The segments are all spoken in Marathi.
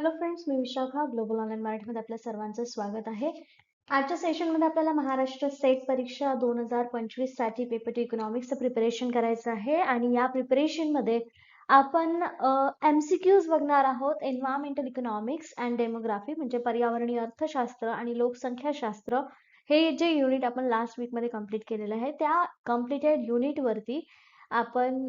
हॅलो फ्रेंड्स मी विशाखा ग्लोबल ऑनलाईन मराठीमध्ये आपल्या सर्वांचं स्वागत आहे. आजच्या सेशनमध्ये आपल्याला महाराष्ट्र सेट परीक्षा दोन हजार पंचवीससाठी पेपर टू इकॉनॉमिक्सचं प्रिपरेशन करायचं आहे. आणि या प्रिपरेशनमध्ये आपण एम सी क्यूज बघणार आहोत. एन्व्हायरमेंटल इकॉनॉमिक्स अँड डेमोग्राफी म्हणजे पर्यावरणीय अर्थशास्त्र आणि लोकसंख्याशास्त्र हे जे युनिट आपण लास्ट वीकमध्ये कंप्लीट केलेलं आहे त्या कम्प्लिटेड युनिटवरती आपण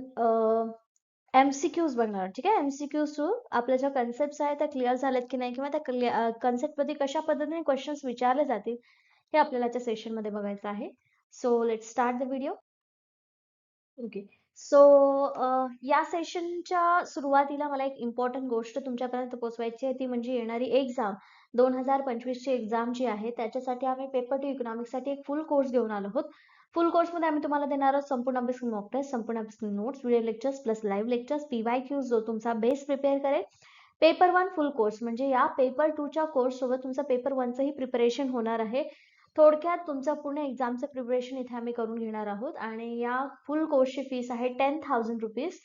एमसीक्यूज बघणार. ठीक आहे? एमसीक्यूज थ्रू आपल्या ज्या कन्सेप्ट आहेत त्या क्लिअर झाल्यात की नाही? किंवा त्या कन्सेप्टमध्ये कशा पद्धतीने क्वेश्चन्स विचारले जातील हे आपल्याला त्या सेशनमध्ये बघायचं आहे. So let start the video okay so या सेशनच्या सुरुवातीला मला एक इम्पॉर्टंट गोष्ट तुमच्यापर्यंत पोहोचवायची आहे. ती म्हणजे येणारी एक्झाम दोन हजार पंचवीसची एक्झाम जी आहे त्याच्यासाठी आम्ही पेपर टू इकॉनॉमिक्ससाठी एक फुल कोर्स घेऊन आलो आहोत. फुल कोर्समध्ये आम्ही तुम्हाला देणार आहोत संपूर्ण अभ्यासक्रम मॉक टेस्ट संपूर्ण अभ्यासक्रम notes video lectures plus live lectures PY Qs जो तुमचा बेस प्रिपेअर करेल. पेपर वन फुल कोर्स म्हणजे या पेपर टूच्या कोर्स सोबत तुमचा पेपर वनचंही प्रिपरेशन होणार आहे. थोडक्यात तुमचं पूर्ण एक्झामचं प्रिपरेशन इथे आम्ही करून घेणार आहोत आणि या फुल कोर्सची फीस आहे ten thousand rupees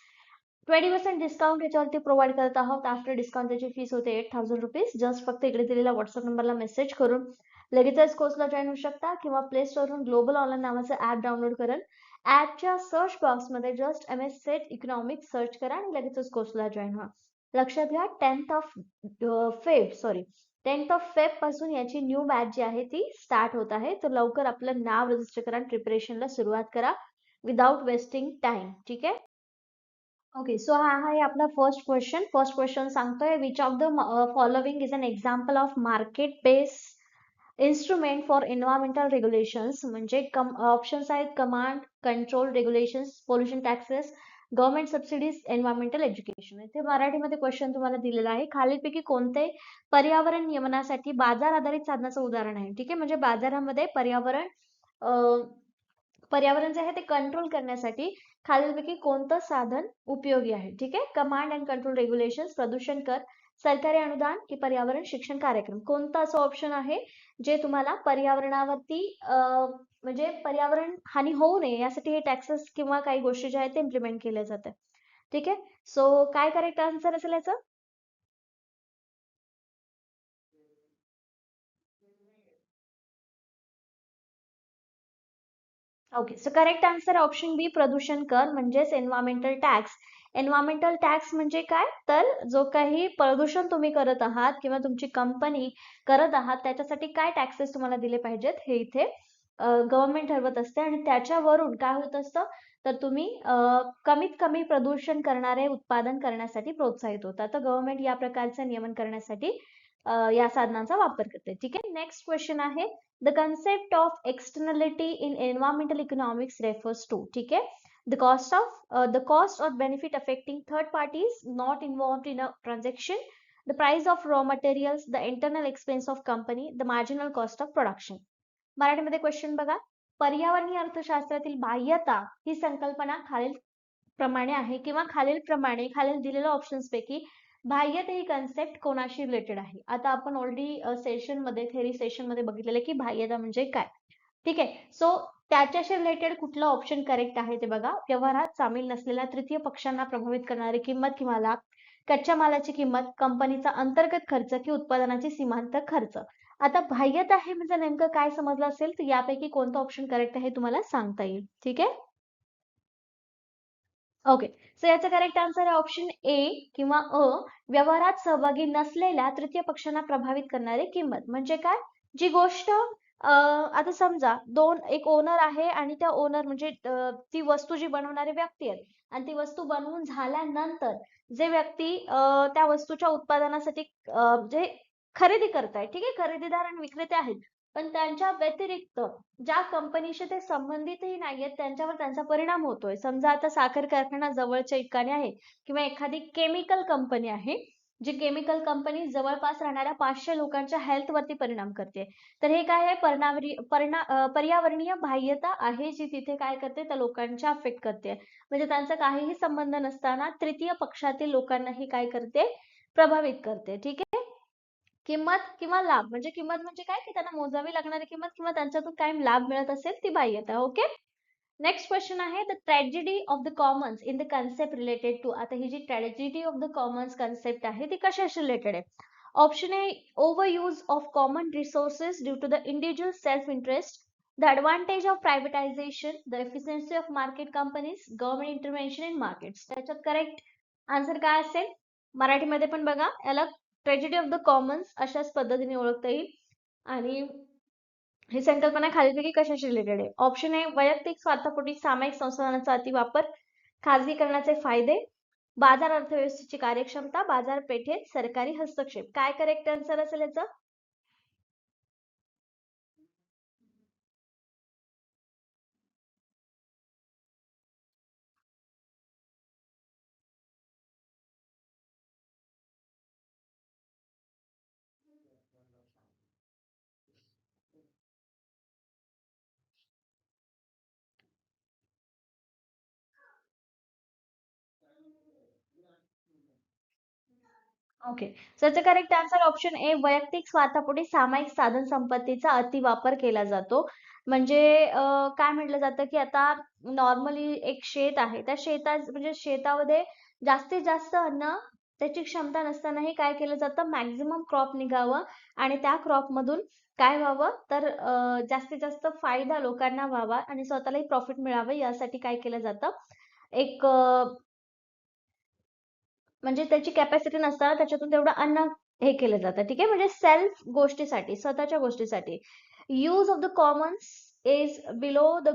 twenty percent discount याच्यावरती प्रोव्हाइड करत आहोत. आफ्टर डिस्काउंट त्याची फीस होते एट थाउजंड रुपीज जस्ट फक्त इकडे दिलेल्या व्हॉट्सअप नंबरला मेसेज करून लगेचच कोर्सला जॉईन होऊ शकता किंवा प्ले स्टोरवरून ग्लोबल ऑनलाईन नावाचं ऍप डाउनलोड करेल ऍपच्या सर्च बॉक्समध्ये just M S SET economic search करा आणि लगेचच कोर्सला जॉईन व्हा. लक्षात घ्या tenth of Feb sorry tenth of फेबपासून याची न्यू बॅच जी आहे ती स्टार्ट होत आहे. तर लवकर आपलं नाव रजिस्टर करा आणि प्रिपरेशनला सुरुवात करा विदाउट वेस्टिंग टाइम ठीक आहे? ओके सो हा आहे आपला फर्स्ट क्वेश्चन फर्स्ट क्वेश्चन सांगतोय which of the following is an example of market base instrument for environmental regulations म्हणजे कम ऑप्शन्स uh, आहेत command control regulations pollution taxes government subsidies environmental education इथे मराठीमध्ये क्वेश्चन तुम्हाला दिलेला आहे. खालीलपैकी कोणते पर्यावरण नियमनासाठी बाजार आधारित साधनाचं उदाहरण आहे? ठीक आहे? म्हणजे बाजारामध्ये पर्यावरण पर्यावरण जे आहे ते कंट्रोल करण्यासाठी खालीलपैकी कोणतं साधन उपयोगी आहे? ठीक आहे? कमांड अँड कंट्रोल रेग्युलेशन प्रदूषण कर सरकारी अनुदान की पर्यावरण शिक्षण कार्यक्रम. कोणतं असं ऑप्शन आहे? जे तुम्हाला पर्यावरणावरती म्हणजे पर्यावरण हानी होऊ नये यासाठी हे टॅक्सेस किंवा काही गोष्टी ज्या आहेत ते इम्प्लिमेंट केल्या जातात. ठीक आहे? सो काय करेक्ट आन्सर असेल याचं? Okay so correct answer option B प्रदूषण कर म्हणजेच एन्व्हायरमेंटल टॅक्स एन्व्हायरमेंटल टॅक्स म्हणजे काय? तर जो काही प्रदूषण तुम्ही करत आहात किंवा तुमची कंपनी करत आहात त्याच्यासाठी काय टॅक्सेस तुम्हाला दिले पाहिजेत? हे इथे गव्हर्नमेंट ठरवत असते आणि त्याच्यावरून काय होत असतं? तर तुम्ही कमीत कमी प्रदूषण करणारे उत्पादन करण्यासाठी प्रोत्साहित होता. तर गव्हर्नमेंट या प्रकारचे नियमन करण्यासाठी या साधनांचा वापर करते. ठीक आहे? नेक्स्ट क्वेश्चन आहे. The concept of externality in environmental economics refers to ठीक आहे? the cost of uh, the cost or benefit affecting third parties not involved in a transaction the price of raw materials the internal expense of company the marginal cost of production मराठीमध्ये क्वेश्चन बघा पर्यावरणीय अर्थशास्त्रातील बाह्यता ही संकल्पना खालील प्रमाणे आहे किंवा खालील प्रमाणे खालील दिलेल्या ऑप्शन्स पैकी बाह्यता ही कन्सेप्ट कोणाशी रिलेटेड आहे आता आपण ऑलरेडी सेशन मध्ये थेरी सेशन मध्ये बघितलेलं की बाह्यता म्हणजे काय ठीक आहे सो त्याच्याशी रिलेटेड कुठलं ऑप्शन करेक्ट आहे ते बघा. व्यवहारात सामील नसलेल्या तृतीय पक्षांना प्रभावित करणारी किंमत किंवा लाभ कच्च्या मालाची किंमत कंपनीचा अंतर्गत खर्च की उत्पादनाची सीमांत खर्च? आता बाह्यता आहे म्हणजे नेमकं काय समजलं असेल? तर यापैकी कोणतं ऑप्शन करेक्ट आहे तुम्हाला सांगता येईल. ठीक आहे? ओके सो याचा करेक्ट आन्सर आहे ऑप्शन ए किंवा अ व्यवहारात सहभागी नसलेल्या तृतीय पक्षांना प्रभावित करणारी किंमत. म्हणजे काय? जी गोष्ट आता समजा दोन एक ओनर आहे आणि त्या ओनर म्हणजे ती वस्तू जी बनवणारी व्यक्ती आहे आणि ती वस्तू बनवून झाल्यानंतर जे व्यक्ती त्या वस्तूच्या उत्पादनासाठी जे खरेदी करतायत ठीक आहे खरेदीदार आणि विक्रेते आहेत पण त्यांच्या व्यतिरिक्त ज्या कंपनीशी ते संबंधितही नाहीयेत त्यांच्यावर त्यांचा परिणाम होतोय. समजा आता साखर कारखाना जवळच्या ठिकाणी आहे किंवा एखादी केमिकल कंपनी आहे जी केमिकल कंपनी जवळपास राहणाऱ्या पाचशे लोकांच्या हेल्थ वरती परिणाम करते. तर हे काय आहे? परिणा पर्यावरणीय बाह्यता आहे जी तिथे काय करते? त्या लोकांच्या अफेक्ट करते. म्हणजे त्यांचा काहीही संबंध नसताना तृतीय पक्षातील लोकांनाही काय करते? प्रभावित करते. ठीक आहे? किंमत किंवा लाभ. म्हणजे किंमत म्हणजे काय? की त्यांना मोजावी लागणारी किंमत किंवा त्यांच्यातून काय लाभ मिळत असेल ती बाह्यता. ओके? नेक्स्ट क्वेश्चन आहे the tragedy of the commons in the concept related to आता ही जी tragedy of the commons concept आहे ती कशाशी रिलेटेड आहे? Option A over use of common resources due to the individual self interest the advantage of privatization the efficiency of market companies government intervention in market त्याच्यात करेक्ट आन्सर काय असेल? मराठीमध्ये पण बघा याला ट्रॅजेडी ऑफ द कॉमन्स अशाच पद्धतीने ओळखता येईल. आणि ही संकल्पना खालीलपैकी कशाशी रिलेटेड आहे? ऑप्शन आहे वैयक्तिक स्वार्थापोटी सामायिक संसाधनांचा अतिवापर खाजगीकरणाचे फायदे बाजार अर्थव्यवस्थेची कार्यक्षमता बाजारपेठेत सरकारी हस्तक्षेप. काय करेक्ट आन्सर असेल याचं? ओके त्याचं करेक्ट आन्सर ऑप्शन ए वैयक्तिक स्वार्थापोटी सामायिक साधन संपत्तीचा अतिवापर केला जातो. म्हणजे काय म्हटलं जातं की आता नॉर्मली एक शेत आहे. त्या शेता म्हणजे शेतामध्ये जास्तीत जास्त अन्न त्याची क्षमता नसतानाही काय केलं जातं? मॅक्झिमम क्रॉप निघावं आणि त्या क्रॉप मधून काय व्हावं? तर जास्तीत जास्त फायदा लोकांना व्हावा आणि स्वतःलाही प्रॉफिट मिळावं यासाठी काय केलं जातं? एक म्हणजे त्याची कॅपॅसिटी नसताना त्याच्यातून तेवढं अन्न हे केलं जातं. ठीक आहे? म्हणजे सेल्फ गोष्टीसाठी स्वतःच्या गोष्टीसाठी. Use of the commons is below the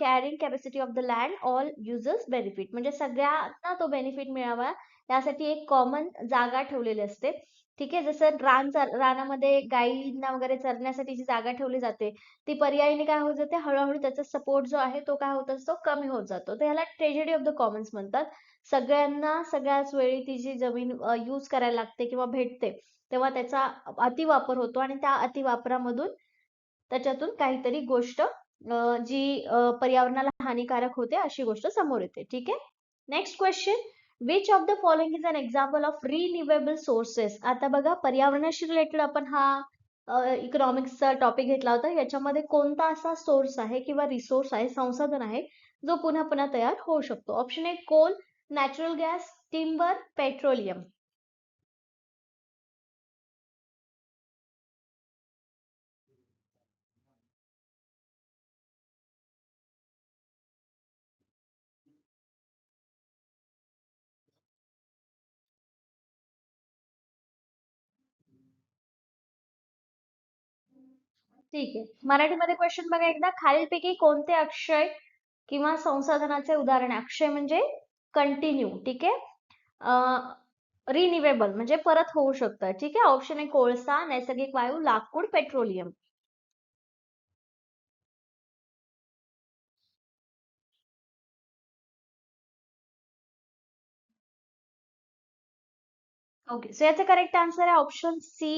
carrying capacity of the land all users benefit म्हणजे सगळ्यांना तो बेनिफिट मिळावा. यासाठी एक कॉमन जागा ठेवलेली असते. ठीक आहे? जसं रान रानामध्ये गायींना वगैरे चरण्यासाठी जी जागा ठेवली जाते ती पर्यायीने काय होत जाते? हळूहळू त्याचा सपोर्ट जो आहे तो काय होत असतो? कमी होत जातो. तर ह्याला ट्रेजेडी ऑफ द कॉमन्स म्हणतात. सगळ्यांना सगळ्याच वेळी ती जी जमीन यूज करायला लागते किंवा भेटते तेव्हा त्याचा अतिवापर होतो आणि त्या अतिवापरामधून त्याच्यातून काहीतरी गोष्ट जी पर्यावरणाला हानिकारक होते अशी गोष्ट समोर येते. ठीक आहे? Next question which of the following is an example of renewable sources आता बघा पर्यावरणाशी रिलेटेड आपण हा इकॉनॉमिक्सचा टॉपिक घेतला होता. याच्यामध्ये कोणता असा सोर्स आहे किंवा रिसोर्स आहे संसाधन आहे जो पुन्हा पुन्हा तयार होऊ शकतो? Option A coal natural gas timber petroleum ठीक आहे. मराठीमध्ये क्वेश्चन बघा एकदा. खालीलपैकी कोणते अक्षय किंवा संसाधनाचे उदाहरण? अक्षय म्हणजे कंटिन्यू ठीक आहे? रिन्युएबल म्हणजे परत होऊ शकतं ठीक आहे? ऑप्शन आहे कोळसा नैसर्गिक वायू लाकूड पेट्रोलियम ओके सो याचं करेक्ट आन्सर आहे ऑप्शन सी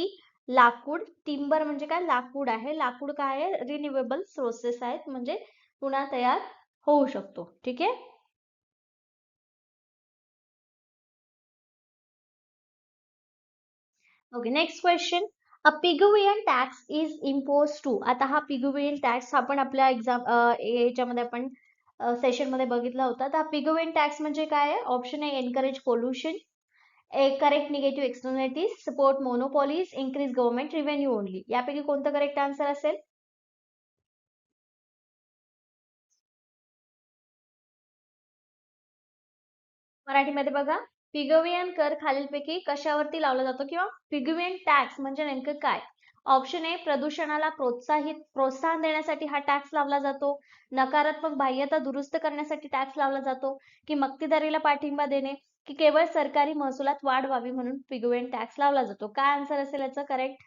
लाकूड. टिंबर म्हणजे काय? लाकूड आहे. लाकूड काय आहे? रिन्युएबल सोर्सेस आहेत म्हणजे पुन्हा तयार होऊ शकतो ठीक आहे? Okay next question a Pigouvian tax is impose to आता हा पिगुवियन टॅक्स आपण आपल्या एक्झाम याच्यामध्ये आपण सेशनमध्ये बघितला होता. तर पिगुवियन टॅक्स म्हणजे काय आहे? ऑप्शन आहे encourage pollution correct negative externalities support monopolies increase government revenue only यापैकी कोणतं करेक्ट आन्सर असेल? मराठीमध्ये बघा. पिगवियन कर खालीलपैकी कशावरती लावला जातो किंवा पिगवियन टॅक्स म्हणजे नेमकं काय? ऑप्शन ए प्रदूषणाला प्रोत्साहित प्रोत्साहन देण्यासाठी हा टॅक्स लावला जातो. नकारात्मक बाह्यता दुरुस्त करण्यासाठी टॅक्स लावला जातो. की मक्तेदारीला पाठिंबा देणे की केवळ सरकारी महसुलात वाढ व्हावी म्हणून पिगवेन टॅक्स लावला जातो. काय आन्सर असेल याचं? करेक्ट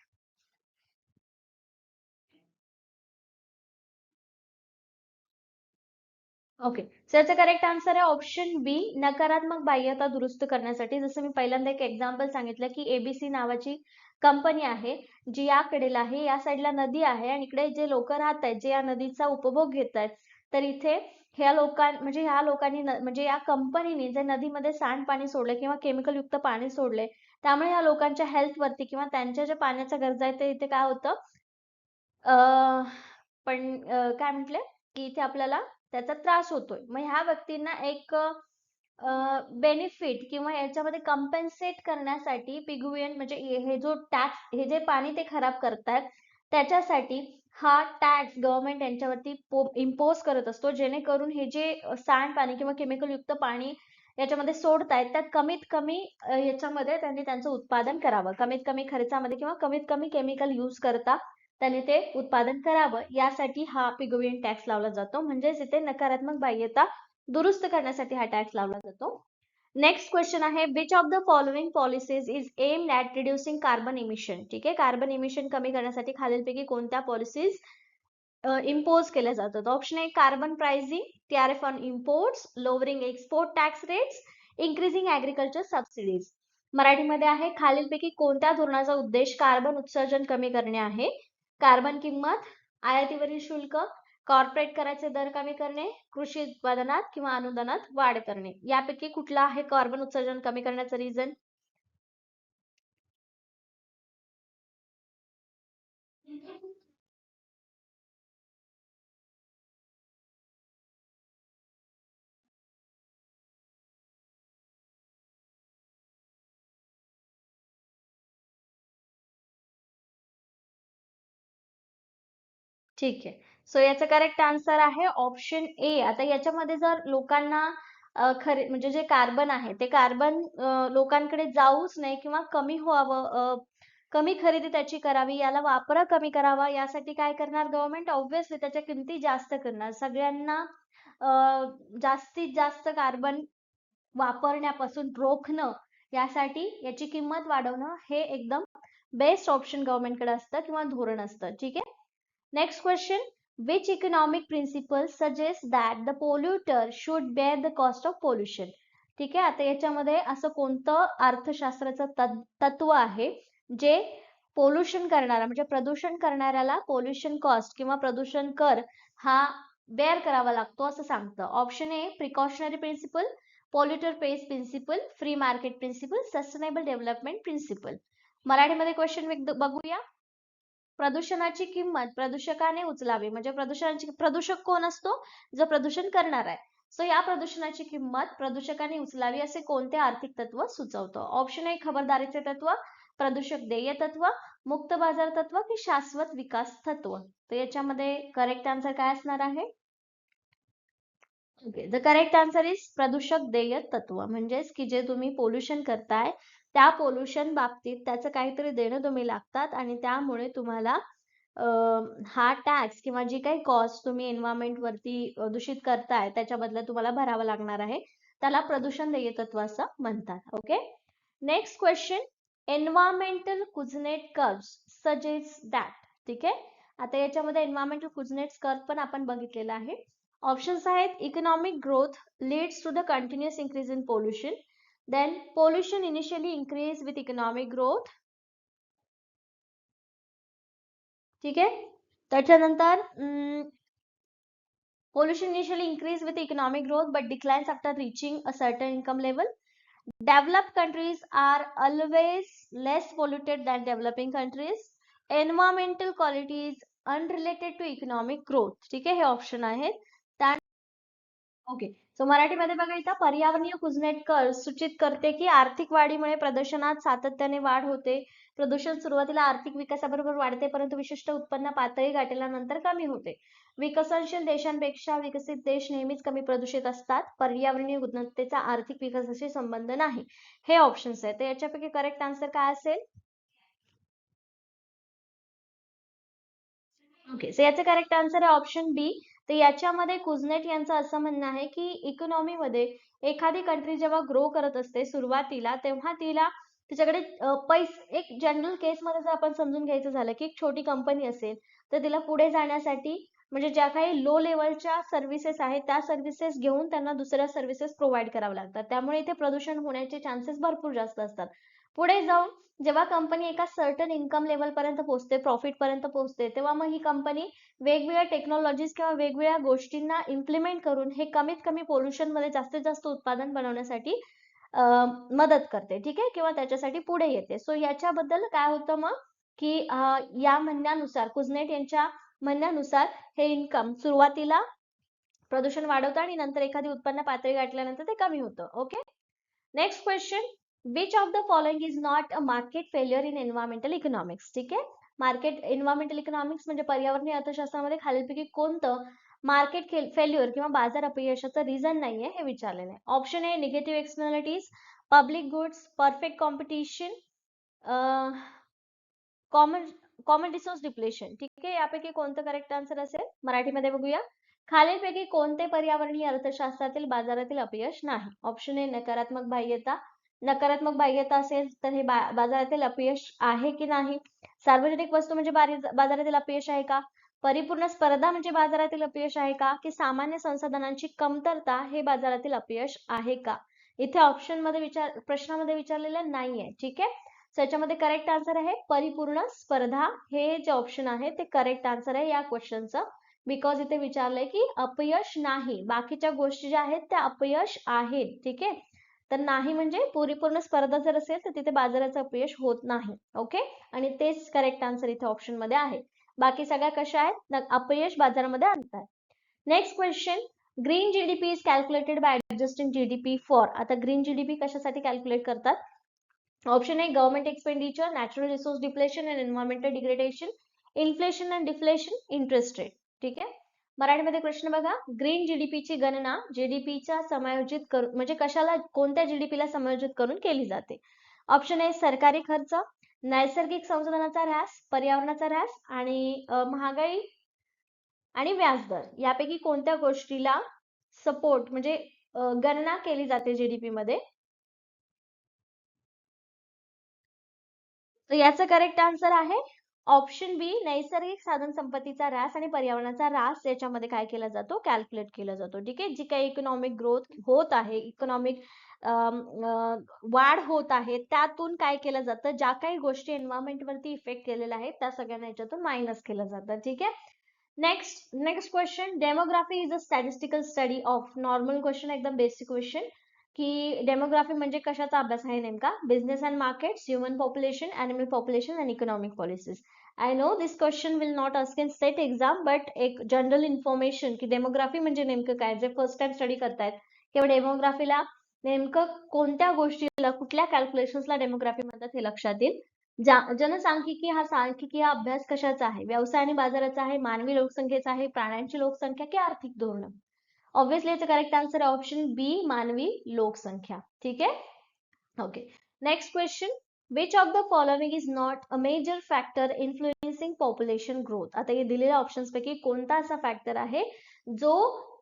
ओके सो याचं करेक्ट आन्सर आहे ऑप्शन बी नकारात्मक बाह्यता दुरुस्त करण्यासाठी. जसं मी पहिल्यांदा एक एक्झाम्पल सांगितलं की एबीसी नावाची कंपनी आहे जी याकडेला आहे या साईडला नदी आहे आणि इकडे जे लोक राहत आहेत जे या नदीचा उपभोग घेत आहेत तर इथे ह्या लोकां म्हणजे ह्या लोकांनी म्हणजे या कंपनीने जे नदीमध्ये सांडपाणी सोडले किंवा केमिकल युक्त पाणी सोडले त्यामुळे या लोकांच्या हेल्थ वरती किंवा त्यांच्या ज्या पाण्याच्या गरजा आहेत ते इथे काय होतं? पण काय म्हटले? की इथे आपल्याला त्याचा त्रास होतोय. मग ह्या व्यक्तींना एक बेनिफिट किंवा याच्यामध्ये कम्पेन्सेट करण्यासाठी पिगुएन म्हणजे हे जो टॅक्स हे जे पाणी ते खराब करतात त्याच्यासाठी हा टॅक्स गव्हर्नमेंट यांच्यावरती इम्पोज करत असतो. जेणेकरून हे जे सांडपाणी किंवा केमिकल युक्त पाणी याच्यामध्ये सोडतायत त्यात कमीत कमी याच्यामध्ये त्यांनी त्यांचं उत्पादन करावं. कमीत कमी खर्चामध्ये किंवा कमीत कमी केमिकल यूज करता त्यांनी ते उत्पादन करावं. यासाठी हा पिगोवियन टॅक्स लावला जातो. म्हणजेच इथे नकारात्मक बाह्यता दुरुस्त करण्यासाठी हा टॅक्स लावला जातो. नेक्स्ट क्वेश्चन आहे which of the following policies is aim at reducing carbon emission ठीक आहे? कार्बन इमिशन कमी करण्यासाठी खालीलपैकी कोणत्या पॉलिसीज इम्पोज केल्या जातात? Option A carbon pricing tariff on imports lowering export tax rates increasing agriculture subsidies मराठीमध्ये आहे खालीलपैकी कोणत्या धोरणाचा उद्देश कार्बन उत्सर्जन कमी करणे आहे? कार्बन किंमत आयातीवरील शुल्क कॉर्पोरेट कराचे दर कमी करणे कृषी उत्पादनात किंवा अनुदानात वाढ करणे. यापैकी कुठला आहे कार्बन उत्सर्जन कमी करण्याचा रिझन ठीक आहे. सो याचा करेक्ट आन्सर आहे ऑप्शन ए आता याच्यामध्ये जर लोकांना खरे म्हणजे जे कार्बन आहे ते कार्बन लोकांकडे जाऊच नाही किंवा कमी व्हावं कमी खरेदी त्याची करावी याला वापर कमी करावा यासाठी काय करणार गव्हर्नमेंट ऑब्व्हियसली त्याच्या किमती जास्त करणार. सगळ्यांना जास्तीत जास्त कार्बन वापरण्यापासून रोखणं यासाठी याची किंमत वाढवणं हे एकदम बेस्ट ऑप्शन गव्हर्नमेंटकडे असतं किंवा धोरण असतं. ठीक आहे? Next question. Which economic principle suggests that the polluter should bear the cost of pollution? ठीक आहे आता याच्यामध्ये असं कोणतं अर्थशास्त्राचं तत्व आहे जे पोल्युशन करणारा म्हणजे प्रदूषण करणाऱ्याला पोल्युशन कॉस्ट किंवा प्रदूषण कर हा बेअर करावा लागतो असं सांगतं. Option A precautionary principle polluter pays principle free market principle sustainable development principle मराठीमध्ये क्वेश्चन बघूया. प्रदूषणाची किंमत प्रदूषकाने उचलावी. म्हणजे प्रदूषणाची प्रदूषक कोण असतो? जो प्रदूषण करणार आहे. सो या प्रदूषणाची किंमत प्रदूषकाने उचलावी असे कोणते आर्थिक तत्व सुचवतो? ऑप्शन ए खबरदारीचे तत्व प्रदूषक देय तत्व मुक्त बाजार तत्व की शाश्वत विकास तत्व? तर याच्यामध्ये करेक्ट आन्सर काय असणार आहे? Okay the correct answer is प्रदूषक देय तत्व. म्हणजेच की जे तुम्ही पोल्युशन करताय त्या पोल्युशन बाबतीत त्याचं काहीतरी देणं तुम्ही लागतात आणि त्यामुळे तुम्हाला हा टॅक्स किंवा जी काही कॉस्ट तुम्ही एन्व्हायरमेंट वरती दूषित करताय त्याच्या बदल्यात तुम्हाला भरावा लागणार आहे. त्याला प्रदूषण देय तत्व असं म्हणतात. Okay next question environmental Kuznets curves suggest that ठीक आहे? आता याच्यामध्ये एन्व्हायरमेंटल कुझनेट कर्व पण आपण बघितलेला आहे. ऑप्शन्स आहेत economic growth leads to the continuous increase in pollution then pollution initially increase with economic growth. ठीक है? त्याच्यानंतर pollution initially increase with economic growth but declines after reaching a certain income level developed countries are always less polluted than developing countries environmental quality is unrelated to economic growth ठीक है? ऑप्शन है. ओके. सो मराठीमध्ये बघायचा पर्यावरणीय कुजनेटकर सूचित करते की आर्थिक वाढीमुळे प्रदूषणात सातत्याने वाढ होते. प्रदूषण सुरुवातीला आर्थिक विकासाबरोबर वाढते परंतु विशिष्ट उत्पन्न पातळी गाठल्यानंतर कमी होते. विकसनशील देशांपेक्षा विकसित देश नेहमीच कमी प्रदूषित असतात. पर्यावरणीय गुणवत्तेचा आर्थिक विकासाशी संबंध नाही. हे ऑप्शन्स आहेत. तर याच्यापैकी करेक्ट आन्सर काय असेल? ओके सो याचं करेक्ट आन्सर आहे ऑप्शन बी तर याच्यामध्ये कुझनेट यांचं असं म्हणणं आहे की इकॉनॉमीमध्ये एखादी कंट्री जेव्हा ग्रो करत असते सुरुवातीला तेव्हा तिला तिच्याकडे पैसे एक जनरल केसमध्ये जर आपण समजून घ्यायचं झालं की एक छोटी कंपनी असेल तर तिला पुढे जाण्यासाठी म्हणजे ज्या काही लो लेवलच्या सर्व्हिसेस आहेत त्या सर्व्हिसेस घेऊन त्यांना दुसऱ्या सर्व्हिसेस प्रोव्हाइड कराव्या लागतात त्यामुळे इथे प्रदूषण होण्याचे चान्सेस भरपूर जास्त असतात. पुढे जाऊन जेव्हा कंपनी एका सर्टन इन्कम लेवल पर्यंत पोहोचते प्रॉफिट पर्यंत पोहोचते तेव्हा मग ही कंपनी वेगवेगळ्या टेक्नॉलॉजीज किंवा वेगवेगळ्या गोष्टींना इम्प्लिमेंट करून हे कमीत कमी पोल्युशनमध्ये जास्तीत जास्त उत्पादन बनवण्यासाठी मदत करते ठीक आहे? किंवा त्याच्यासाठी पुढे येते. सो याच्याबद्दल काय होतं मग? की या म्हणण्यानुसार कुझनेट यांच्या म्हणण्यानुसार हे इन्कम सुरुवातीला प्रदूषण वाढवतं आणि नंतर एखादी उत्पन्न पातळी गाठल्यानंतर ते कमी होतं. Okay next question which of the following is not a market failure in environmental economics ठीक आहे? मार्केट एन्व्हायरमेंटल इकॉनॉमिक्स म्हणजे पर्यावरणीय अर्थशास्त्रामध्ये खालीलपैकी कोणतं मार्केट फेल्युअर किंवा बाजार अपयशाचं रिझन नाहीये हे विचारलेलं आहे. Option A negative externalities public goods perfect competition common common resource depletion ठीक आहे यापैकी कोणतं करेक्ट आन्सर असेल? मराठीमध्ये बघूया. खालीलपैकी कोणते पर्यावरणीय अर्थशास्त्रातील बाजारातील अपयश नाही? ऑप्शन ए नकारात्मक बाह्यता. नकारात्मक बाह्यता असेल तर हे बाजारातील अपयश आहे की नाही? सार्वजनिक वस्तू म्हणजे बाजारातील अपयश आहे का? परिपूर्ण स्पर्धा म्हणजे बाजारातील अपयश आहे का? की सामान्य संसाधनांची कमतरता हे बाजारातील अपयश आहे का? इथे ऑप्शनमध्ये विचार प्रश्नामध्ये विचारलेलं नाहीये. ठीक आहे? त्याच्यामध्ये करेक्ट आन्सर आहे परिपूर्ण स्पर्धा हे जे ऑप्शन आहे ते करेक्ट आन्सर आहे या क्वेश्चनचं बिकॉज इथे विचारलंय की अपयश नाही. बाकीच्या गोष्टी ज्या आहेत त्या अपयश आहेत. ठीक आहे? तर नाही म्हणजे परिपूर्ण स्पर्धा जर असेल तर तिथे बाजाराचं अपयश होत नाही. ओके? आणि तेच करेक्ट आन्सर इथे ऑप्शनमध्ये आहे. बाकी सगळ्या कशा आहेत? अपयश बाजारामध्ये आणतात next question green GDP is calculated by adjusting GDP for आता ग्रीन जीडीपी कशासाठी कॅल्क्युलेट करतात? ऑप्शन आहे government expenditure natural resource depletion and environmental degradation inflation and deflation interest rate ठीक आहे? मराठीमध्ये प्रश्न बघा. ग्रीन जीडीपीची गणना जीडीपीच्या समायोजित करून म्हणजे कशाला कोणत्या जीडीपीला समायोजित करून केली जाते? ऑप्शन ए सरकारी खर्च नैसर्गिक संसाधनाचा ऱ्हास पर्यावरणाचा ऱ्हास आणि महागाई आणि व्याजदर यापैकी कोणत्या गोष्टीला सपोर्ट म्हणजे गणना केली जाते जीडीपी मध्ये? तर याचं करेक्ट आन्सर आहे ऑप्शन बी नैसर्गिक साधन संपत्तीचा ऱ्हास आणि पर्यावरणाचा ऱ्हास याच्यामध्ये काय केला जातो? कॅल्क्युलेट केला जातो. ठीक आहे? जी काही इकॉनॉमिक ग्रोथ होत आहे इकॉनॉमिक वाढ होत आहे त्यातून काय केलं जातं? ज्या काही गोष्टी एन्व्हायरमेंट वरती इफेक्ट केलेल्या आहेत त्या सगळ्यांना याच्यातून मायनस केलं जातं. ठीक आहे? Next next question demography is a statistical study of normal question एकदम बेसिक क्वेश्चन की डेमोग्राफी म्हणजे कशाचा अभ्यास आहे नेमका? Business and markets human population animal population and economic policies I know this question will not ask in SET exam but एक जनरल इन्फॉर्मेशन की डेमोग्राफी म्हणजे नेमकं काय? जे फर्स्ट टाइम स्टडी करतायत किंवा डेमोग्राफीला नेमकं कोणत्या गोष्टीला कुठल्या कॅल्क्युलेशन्सला डेमोग्राफी म्हणतात हे लक्षात येईल? जनसांख्यिकी हा सांख्यिकी हा अभ्यास कशाचा आहे? व्यवसाय आणि बाजाराचा आहे मानवी लोकसंख्येचा आहे प्राण्यांची लोकसंख्या की आर्थिक धोरण? ऑब्विसली याचं करेक्ट आन्सर आहे ऑप्शन बी मानवी लोकसंख्या. ठीक आहे? Okay next question which of the following is not a major factor influencing population growth आता हे दिलेल्या ऑप्शन्स पैकी कोणता असा फॅक्टर आहे जो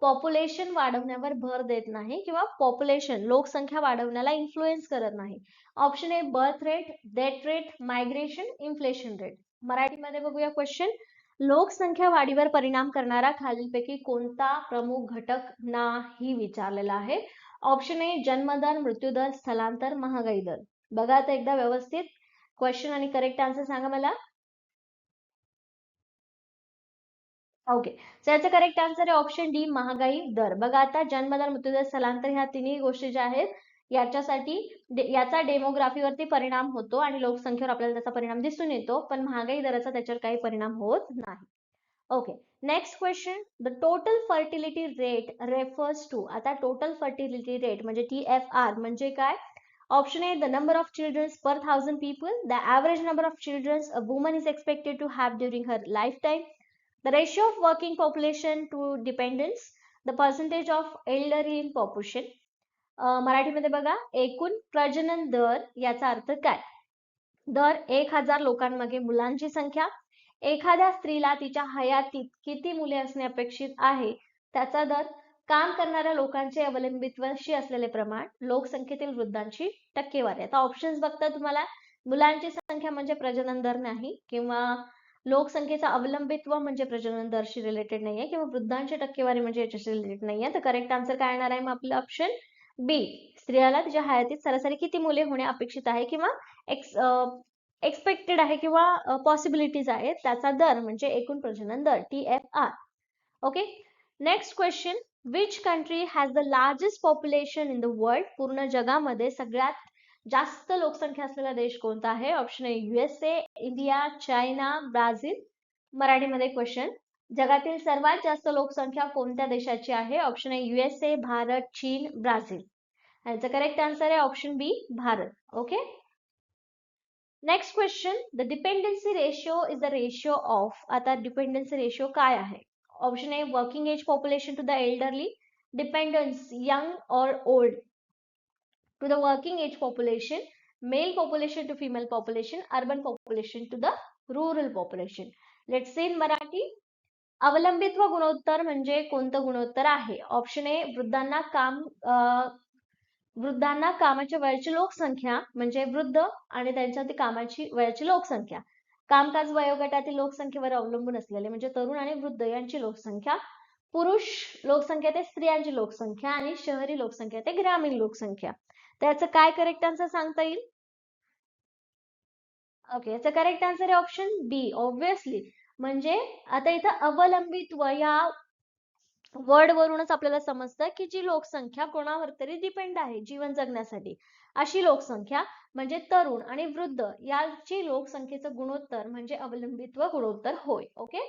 पॉप्युलेशन वाढवण्यावर भर देत नाही किंवा पॉप्युलेशन लोकसंख्या वाढवण्याला इन्फ्लुएन्स करत नाही? Option A birth rate death rate migration inflation rate मराठीमध्ये बघूया क्वेश्चन लोकसंख्या वाढीवर परिणाम करणारा खालीलपैकी कोणता प्रमुख घटक नाही विचारलेला आहे? ऑप्शन ए जन्मदर मृत्यूदर स्थलांतर महागाई दर. बघा आता एकदा व्यवस्थित. क्वेश्चन आणि करेक्ट आन्सर सांगा मला. ओके सो याचं करेक्ट आन्सर आहे ऑप्शन डी महागाई दर. बघा आता जन्मदर मृत्यूदर स्थलांतर ह्या तिन्ही गोष्टी ज्या आहेत याच्यासाठी याचा डेमोग्राफीवरती परिणाम होतो आणि लोकसंख्येवर आपल्याला त्याचा परिणाम दिसून येतो पण महागाई दराचा त्याच्यावर काही परिणाम होत नाही. Okay next question the total fertility rate refers to आता टोटल फर्टिलिटी रेट म्हणजे टी एफ आर म्हणजे काय? Option A, the number of children per thousand people. The average number of children a woman is expected to have during her lifetime. the ratio of working population to dependents. the percentage of elderly in population uh, मराठीमध्ये बघा एकूण प्रजनन दर याचा अर्थ काय दर एक हजार लोकांमागे मुलांची संख्या एखाद्या स्त्रीला तिच्या हयातीत किती मुले असणे अपेक्षित आहे त्याचा दर काम करणाऱ्या लोकांचे अवलंबित्वाशी असलेले प्रमाण लोकसंख्येतील वृद्धांची टक्केवारी आता ऑप्शन्स बघता तुम्हाला. मुलांची संख्या म्हणजे प्रजनन दर नाही किंवा लोकसंख्येचा अवलंबित्व म्हणजे प्रजनन दरशी रिलेटेड नाहीये किंवा वृद्धांची टक्केवारी म्हणजे याच्याशी रिलेटेड नाहीये. तर करेक्ट आन्सर काय येणार आहे? मग आपलं ऑप्शन बी स्त्रियाला तिच्या हयातीत सरासरी किती मुले होणे अपेक्षित आहे किंवा एक्स एक्सपेक्टेड आहे किंवा पॉसिबिलिटीज आहेत? त्याचा दर म्हणजे एकूण प्रजनन दर T F R okay next question which country has the largest population in the world पूर्ण जगामध्ये सगळ्यात जास्त लोकसंख्या असलेला देश कोणता आहे? Option A USA India China Brazil मराठीमध्ये क्वेश्चन जगातील सर्वात जास्त लोकसंख्या कोणत्या देशाची आहे? ऑप्शन आहे युएसए भारत चीन ब्राझील याचा करेक्ट आन्सर आहे option B Bharat. Okay next question the dependency ratio is the ratio of आता डिपेंडन्सी रेशिओ काय आहे? Option A working age population to the elderly dependence young और old to the working age population male population to female population, urban population to the rural population. Let's see in Marathi, अवलंबित्व गुणोत्तर म्हणजे कोणतं गुणोत्तर आहे? ऑप्शन ए वृद्धांना काम वृद्धांना कामाच्या वयाची लोकसंख्या म्हणजे वृद्ध आणि त्यांच्या ती कामाची वयाची लोकसंख्या. कामकाज वयोगटातील लोकसंख्येवर अवलंबून असलेले म्हणजे तरुण आणि वृद्ध यांची लोकसंख्या पुरुष लोकसंख्या ते स्त्रियांची लोकसंख्या आणि शहरी लोकसंख्या ते ग्रामीण लोकसंख्या. त्याचं काय करेक्ट आन्सर सांगता येईल? ओके याचं करेक्ट आन्सर आहे ऑप्शन बी ऑब्विसली म्हणजे आता इथं अवलंबित्व या वर्ड वरूनच आपल्याला समजतं की जी लोकसंख्या कोणावर तरी डिपेंड आहे जीवन जगण्यासाठी. अशी लोकसंख्या म्हणजे तरुण आणि वृद्ध याची लोकसंख्येचं गुणोत्तर म्हणजे अवलंबित्व गुणोत्तर होय. Okay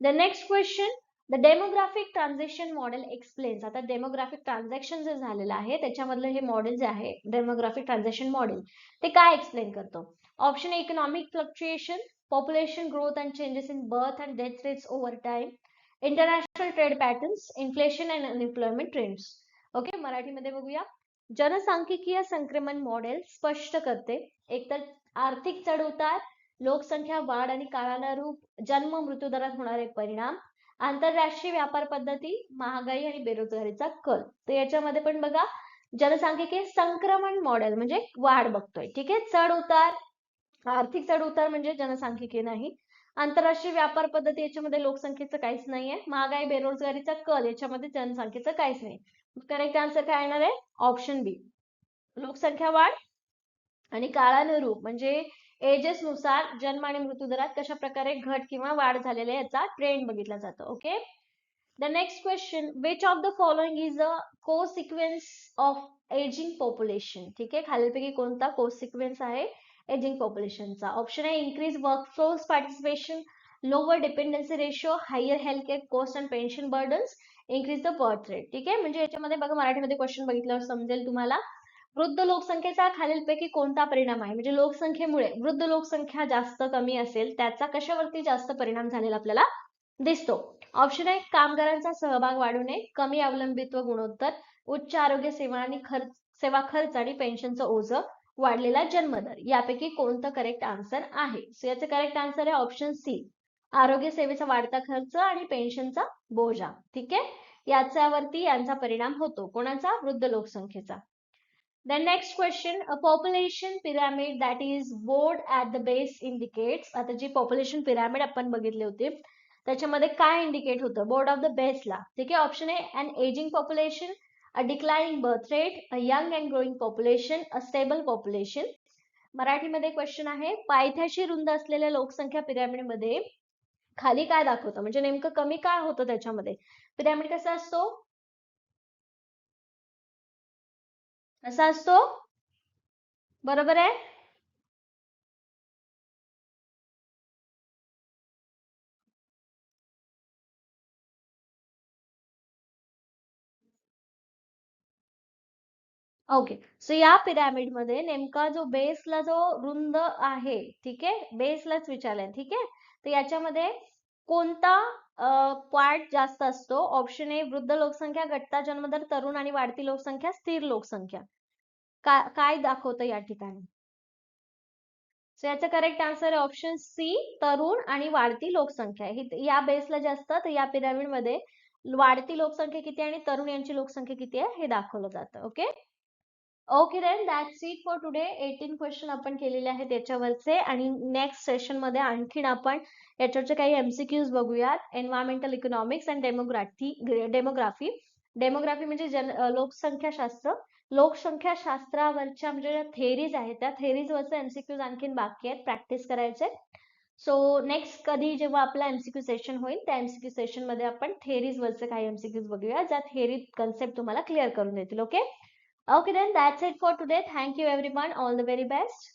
the next question the demographic transaction model explains आता डेमोग्राफिक ट्रान्झॅक्शन जे झालेलं आहे त्याच्यामधलं हे मॉडेल जे आहे डेमोग्राफिक ट्रान्झॅक्शन मॉडेल ते काय एक्सप्लेन करतो? Option economic fluctuation population growth and changes in birth and death rates over time international trade patterns inflation and unemployment trends okay मराठीमध्ये बघूया. जनसांख्यिकीय संक्रमण मॉडेल स्पष्ट करते. एकतर आर्थिक चढउतार लोकसंख्या वाढ आणि काळानुरूप जन्म मृत्यू दरात होणारे परिणाम आंतरराष्ट्रीय व्यापार पद्धती महागाई आणि बेरोजगारीचा कल. तर याच्यामध्ये पण बघा जनसांख्यिकीय संक्रमण मॉडेल म्हणजे वाढ बघतोय. ठीक आहे? चढ उतार आर्थिक चढ उतार म्हणजे जनसांख्यिकी नाही. आंतरराष्ट्रीय व्यापार पद्धती याच्यामध्ये लोकसंख्येचं काहीच नाहीये. महागाई बेरोजगारीचा कल याच्यामध्ये जनसंख्येचं काहीच नाही करेक्ट आन्सर काय येणार आहे? ऑप्शन बी लोकसंख्या वाढ आणि काळानुरूप म्हणजे एजेस नुसार जन्म आणि मृत्यू दरात कशा प्रकारे घट किंवा वाढ झालेले याचा ट्रेंड बघितला जातो okay the next question which of the following is a consequence of ageing population ठीक आहे? खालीलपैकी कोणता को सिक्वेन्स आहे? एजिंग पॉप्युलेशनचा ऑप्शन आहे increase workforce participation lower dependency ratio higher health care cost and pension burdens increase the birth rate ठीक आहे? म्हणजे याच्यामध्ये बघा मराठीमध्ये क्वेश्चन बघितल्यावर समजेल तुम्हाला. वृद्ध लोकसंख्येचा खालीलपैकी कोणता परिणाम आहे? म्हणजे लोकसंख्येमुळे वृद्ध लोकसंख्या जास्त कमी असेल त्याचा कशावरती जास्त परिणाम झालेला आपल्याला दिसतो? ऑप्शन आहे कामगारांचा सहभाग वाढवणे कमी अवलंबित्व गुणोत्तर उच्च आरोग्य सेवा आणि खर्च सेवा खर्च आणि पेन्शनचं ओझं. वाढलेला जन्मदर. यापैकी कोणतं करेक्ट आन्सर आहे? सो याचं करेक्ट आन्सर आहे ऑप्शन सी आरोग्य सेवेचा वाढता खर्च आणि पेन्शनचा बोजा. ठीक आहे? याच्यावरती यांचा परिणाम होतो. कोणाचा? वृद्ध लोकसंख्येचा. The next question, a population pyramid that is board at the base indicates, आता जी population pyramid आपण बघितले होते त्याच्यामध्ये काय इंडिकेट होतं? बोर्ड ऑफ द बेसला ठीक आहे? ऑप्शन आहे and ageing population a declining birth rate, a young and growing population a stable population मराठीमध्ये क्वेश्चन आहे पायथ्याशी रुंद असलेल्या लोकसंख्या पिरॅमिडमध्ये खाली काय दाखवतं? म्हणजे नेमकं कमी काय होतं त्याच्यामध्ये? पिरॅमिड कसा असतो? कसा असतो? बरोबर आहे? ओके सो या पिरॅमिडमध्ये नेमका जो बेसला जो रुंद आहे ठीक? आहे बेसलाच विचारलंय, ठीक? आहे तर याच्यामध्ये कोणता पार्ट जास्त असतो? ऑप्शन ए वृद्ध लोकसंख्या घटता जन्मदर तरुण आणि वाढती लोकसंख्या स्थिर लोकसंख्या. का, काय दाखवतं या ठिकाणी? सो याचा करेक्ट आन्सर आहे ऑप्शन सी तरुण आणि वाढती लोकसंख्या. या बेसला जास्त तर या पिरामिडमध्ये वाढती लोकसंख्या किती आणि तरुण यांची लोकसंख्या किती आहे हे दाखवलं जातं. Okay okay then that's it for today eighteen question आपण केलेले आहेत याच्यावरचे. आणि नेक्स्ट सेशनमध्ये आणखीन आपण याच्यावरचे काही एमसीक्यूज बघूयात. Environmental economics and demography demography demography म्हणजे जन लोकसंख्या शास्त्र लोकसंख्या शास्त्रावरच्या म्हणजे ज्या थेरीज आहेत त्या थेरीज वरचे एमसीक्यूज आणखीन बाकी आहेत. प्रॅक्टिस करायचे. सो नेक्स्ट कधी जेव्हा आपला एमसीक्यू सेशन होईल त्या एमसीक्यू सेशनमध्ये आपण थेरीज वरचे काही एमसीक्यूज बघूया. ज्या थेरी कन्सेप्ट तुम्हाला क्लिअर करून देतील. Okay Okay then that's it for today. Thank you everyone. All the very best.